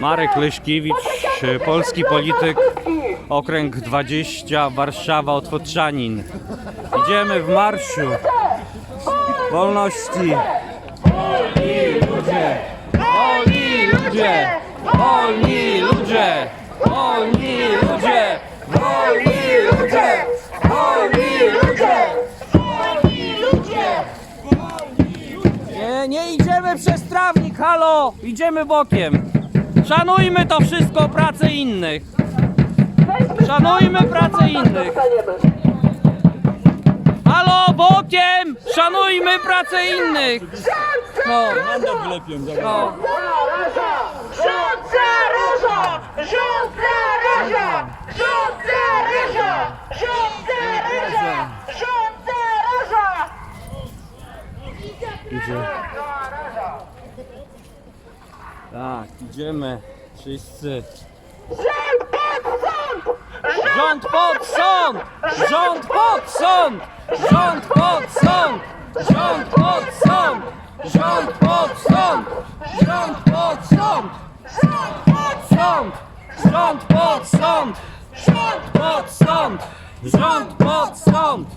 Marek Leśkiewicz, polski polityk, okręg 20, Warszawa, Otwoczanin. Idziemy w marszu wolności. Wolni ludzie, wolni ludzie, wolni ludzie, wolni ludzie, wolni ludzie, wolni ludzie. Nie, nie idziemy przez trawnik, halo! Idziemy bokiem. Szanujmy to wszystko, pracę innych. Szanujmy pracę innych. Halo, bokiem! Szanujmy pracę innych. No. no. Żółta róża! Tak, idziemy. Wszyscy. Rząd pod sąd! Rząd pod sąd! Rząd pod sąd! Rząd pod sąd! Rząd pod sąd! Rząd pod sąd! Rząd pod sąd! Rząd pod sąd! Rząd pod sąd! Rząd pod sąd!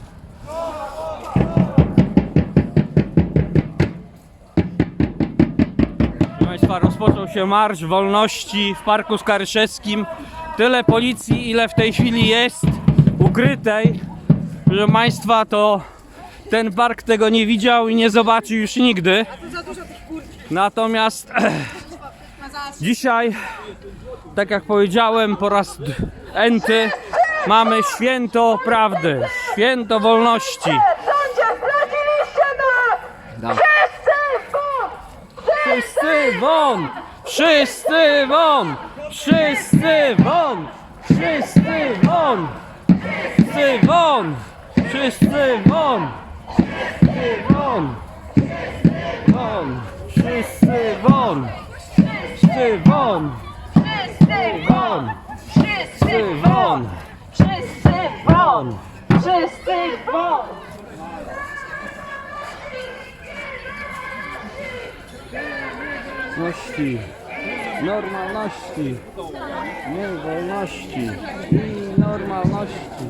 Proszę Państwa, rozpoczął się Marsz Wolności w Parku Skaryszewskim. Tyle policji, ile w tej chwili jest ukrytej. Proszę Państwa, to ten park tego nie widział i nie zobaczy już nigdy. Natomiast dzisiaj, tak jak powiedziałem, po raz enty mamy święto prawdy, święto wolności. Rządzie zdradziliście nas! Tak. Won! Wszyscy won! Wszyscy won! Wszyscy won! Wszyscy won! Wszyscy won! Wszyscy won! Won! Wszyscy won! Wszyscy won! Wszyscy Won! Wszyscy won! Wszyscy won! Wszyscy won! Wolności, normalności, nie wolności i normalności.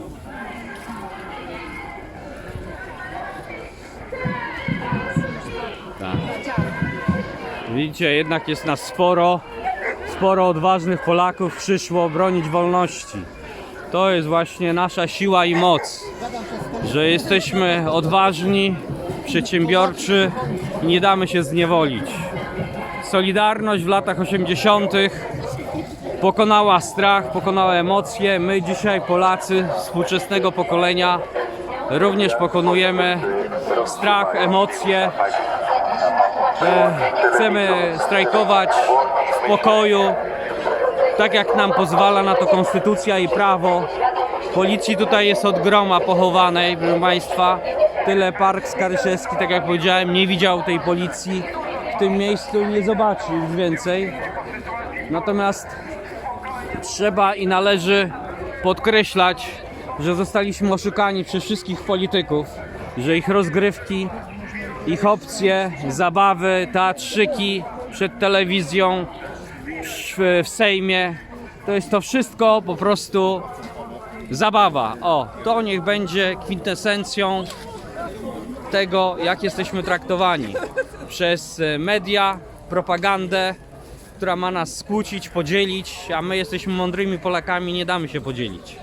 Tak. Widzicie, jednak jest nas sporo. Sporo odważnych Polaków przyszło bronić wolności. To jest właśnie nasza siła i moc, że jesteśmy odważni, przedsiębiorczy i nie damy się zniewolić. Solidarność w latach 80. pokonała strach, pokonała emocje. My dzisiaj, Polacy współczesnego pokolenia, również pokonujemy strach, emocje. E, chcemy strajkować w pokoju, tak jak nam pozwala na to konstytucja i prawo. Policji tutaj jest od groma pochowanej, proszę Państwa. Tyle Park Skaryszewski, tak jak powiedziałem, nie widział tej policji tym miejscu nie zobaczy już więcej. Natomiast trzeba i należy podkreślać, że zostaliśmy oszukani przez wszystkich polityków, że ich rozgrywki, ich opcje, zabawy, teatrzyki przed telewizją, w Sejmie, to jest to wszystko po prostu zabawa. O, to niech będzie kwintesencją tego, jak jesteśmy traktowani przez e, media, propagandę, która ma nas skłócić, podzielić, a my jesteśmy mądrymi Polakami, nie damy się podzielić.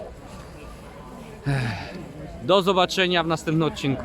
Do zobaczenia w następnym odcinku.